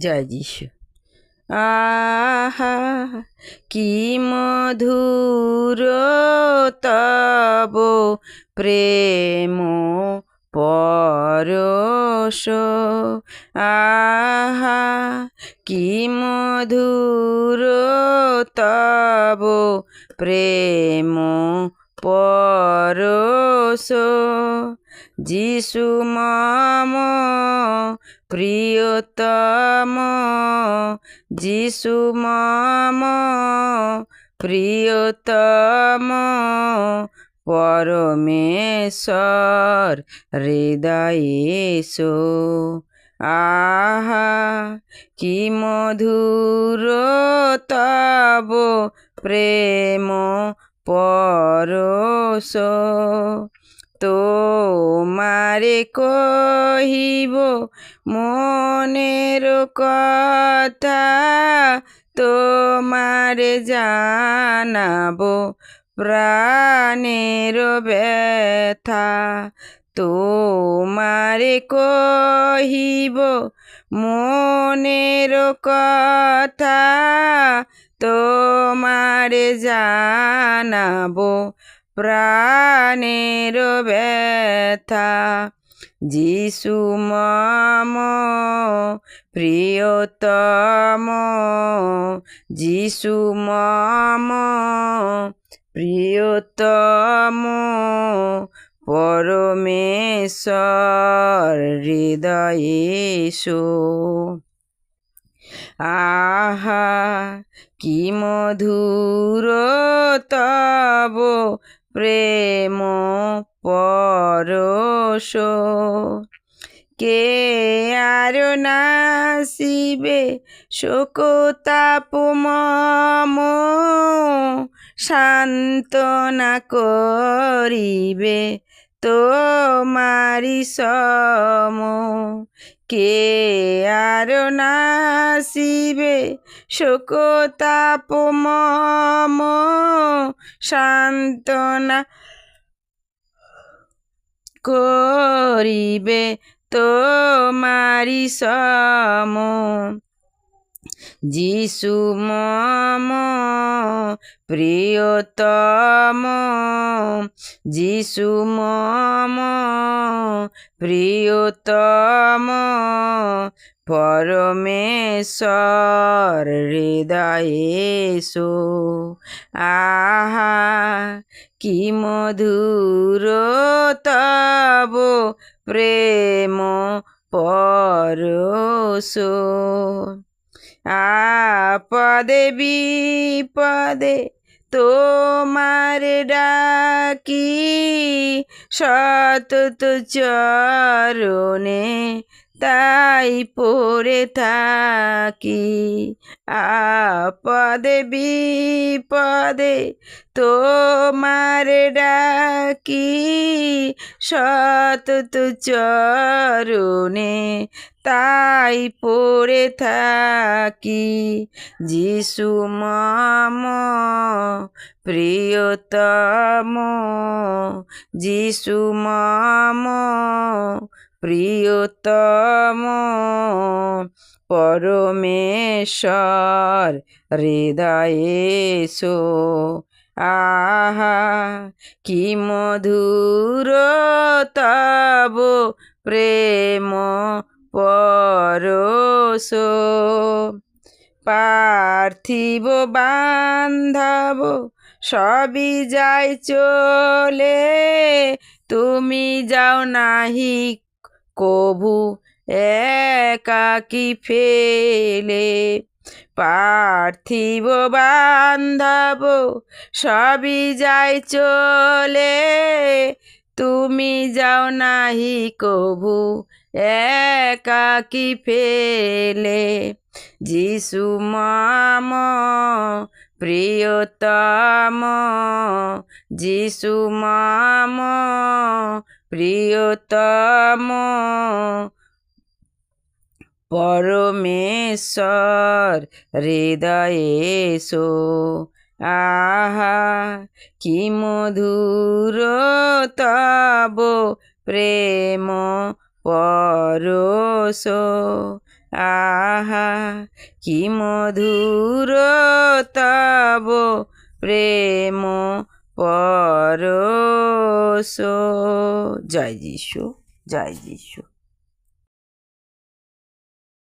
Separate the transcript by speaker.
Speaker 1: জয় যিশু। আহা কি মধুর তব প্রেম পরশ। আহা কি মধুর তব প্রেম পরশ। যিশু মম প্রিয়তম যিশু মম প্রিয়তম পরমেশ্বর হৃদয়েশো আহা কি মধুর তব প্রেম পরশ। তোমারে কহিব মনের কথা তোমারে জানাব প্রাণের ব্যথা। তোমারে কহিব মনের কথা তোমারে জানাব প্রাণের ব্যথা। যিশু মম প্রিয়তম। যিশু মম প্রিয়তম। পরমেশ্বর হৃদয়েশো আহা কি মধুর তব প্রেম পরশ। কে আর নাসিবে শোকতাপ মম। সান্ত্বনা করিবে তোমারি সম। কে আর নাসিবে শোকতাপ মম সান্ত্বনা করিবে তোমারি সম যিশু মম প্রিয়তম। যিশু মম প্রিয়তম। পরমেশ্বর হৃদয়েশো আহা কি মধুর তব প্রেম পরশ। আপদে বিপদে তোমার ডাকি সতত চরণে তাই পড়ে থাকি। আপদে বিপদে তোমার ডাকি। সতত চরণে তাই পড়ে থাকি। যিশু মম, প্রিয়তম, যিশু মম প্রিয়তম পরমেশ্বর হৃদয়েশো আহা, কি মধুর তব প্রেম পরশ। পার্থিব বান্ধব, সবই যাই চলে, তুমি যাও নাহি কভু একাকি ফেলে। পার্থিব বান্ধব সবই যাই চলে। তুমি যাও নাহি কভু একাকি ফেলে। যিশু মাম প্রিয়তম যিশু মাম, প্রিয়তম, পরমেশ্বর হৃদয়েশো আহা, কি মধুর তব প্রেম, পরশ। আহা, কি মধুর তব প্রেম পরশ। জয় যিশু জয় যিশু।